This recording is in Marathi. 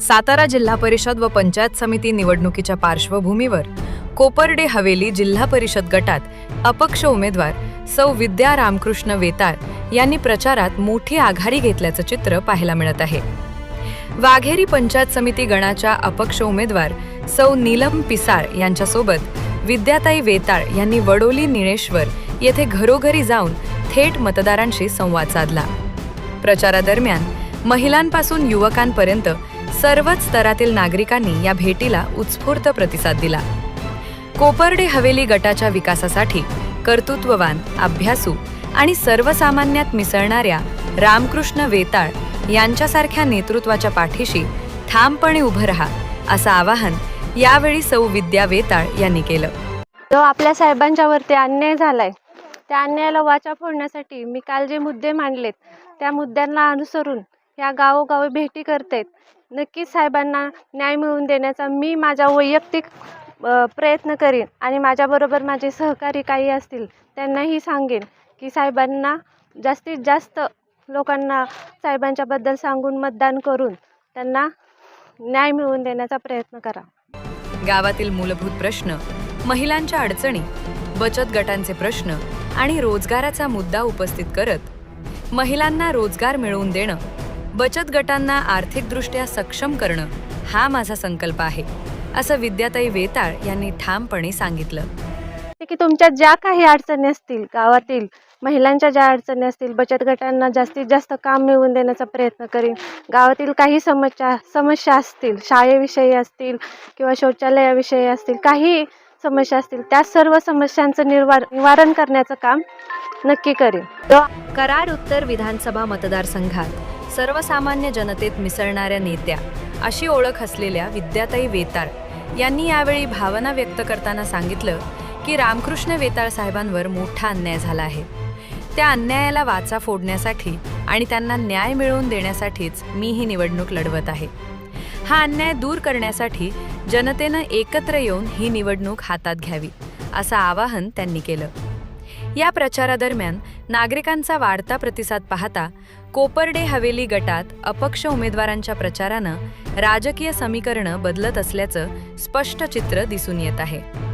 सातारा जिल्हा परिषद व पंचायत समिती निवडणुकीच्या पार्श्वभूमीवर कोपर्डे हवेली जिल्हा परिषद गटात अपक्ष उमेदवार सौ विद्या रामकृष्ण वेताळ यांनी प्रचारात मोठी आघाडी घेतल्याचं चित्र पाहायला मिळत आहे. वाघेरी पंचायत समिती गणाच्या अपक्ष उमेदवार सौ नीलम पिसाळ यांच्यासोबत विद्याताई वेताळ यांनी वडोली निळेश्वर येथे घरोघरी जाऊन थेट मतदारांशी संवाद साधला. प्रचारादरम्यान महिलांपासून युवकांपर्यंत सर्वच स्तरातील नागरिकांनी या भेटीला उत्स्फूर्त प्रतिसाद दिला. कोपर्डे हवेली गटाच्या विकासासाठी कर्तृत्ववान अभ्यासू आणि सर्वसामान्यात मिसळणाऱ्या रामकृष्ण वेताळ यांच्यासारख्या नेतृत्वाच्या पाठीशी ठामपणे उभं राहा असं आवाहन यावेळी सौ विद्या वेताळ यांनी केलं. जो आपल्या साहेबांच्यावरती अन्याय झालाय त्या अन्यायाला वाचा फोडण्यासाठी मी काल जे मुद्दे मांडलेत त्या मुद्द्यांना अनुसरून ह्या गावोगावी भेटी करतेत नक्कीच साहेबांना न्याय मिळवून देण्याचा मी माझा वैयक्तिक प्रयत्न करीन आणि माझ्याबरोबर माझे सहकारी काही असतील त्यांनाही सांगेन की साहेबांना जास्तीत जास्त लोकांना साहेबांच्याबद्दल सांगून मतदान करून त्यांना न्याय मिळवून देण्याचा प्रयत्न करा. गावातील मूलभूत प्रश्न महिलांच्या अडचणी बचत गटांचे प्रश्न आणि रोजगाराचा मुद्दा उपस्थित करत महिलांना रोजगार मिळवून देणं बचत गटांना आर्थिकदृष्ट्या सक्षम करणं हा माझा संकल्प आहे असं विद्याताई वेताळ यांनी ठामपणे सांगितलं. की तुमच्या ज्या काही अडचणी असतील गावातील महिलांच्या ज्या अडचणी असतील बचत गटांना जास्तीत जास्त काम मिळवून देण्याचा प्रयत्न करीन. गावातील काही समस्या समस्या असतील शाळेविषयी असतील किंवा शौचालयाविषयी असतील काही समस्या असतील त्या सर्व समस्यांचं निर्वार निवारण करण्याचं काम नक्की करीन. कराड उत्तर विधानसभा मतदारसंघात सर्वसामान्य जनतेत मिसळणाऱ्या नेत्या अशी ओळख असलेल्या विद्याताई वेताळ यांनी यावेळी भावना व्यक्त करताना सांगितलं की रामकृष्ण वेताळ साहेबांवर मोठा अन्याय झाला आहे. त्या अन्यायाला वाचा फोडण्यासाठी आणि त्यांना न्याय मिळवून देण्यासाठीच मी ही निवडणूक लढवत आहे. हा अन्याय दूर करण्यासाठी जनतेनं एकत्र येऊन ही निवडणूक हातात घ्यावी असं आवाहन त्यांनी केलं. या प्रचारादरम्यान नागरिकांचा वाढता प्रतिसाद पाहता कोपर्डे हवेली गटात अपक्ष उमेदवारांच्या प्रचारानं राजकीय समीकरणं बदलत असल्याचं स्पष्ट चित्र दिसून येत आहे.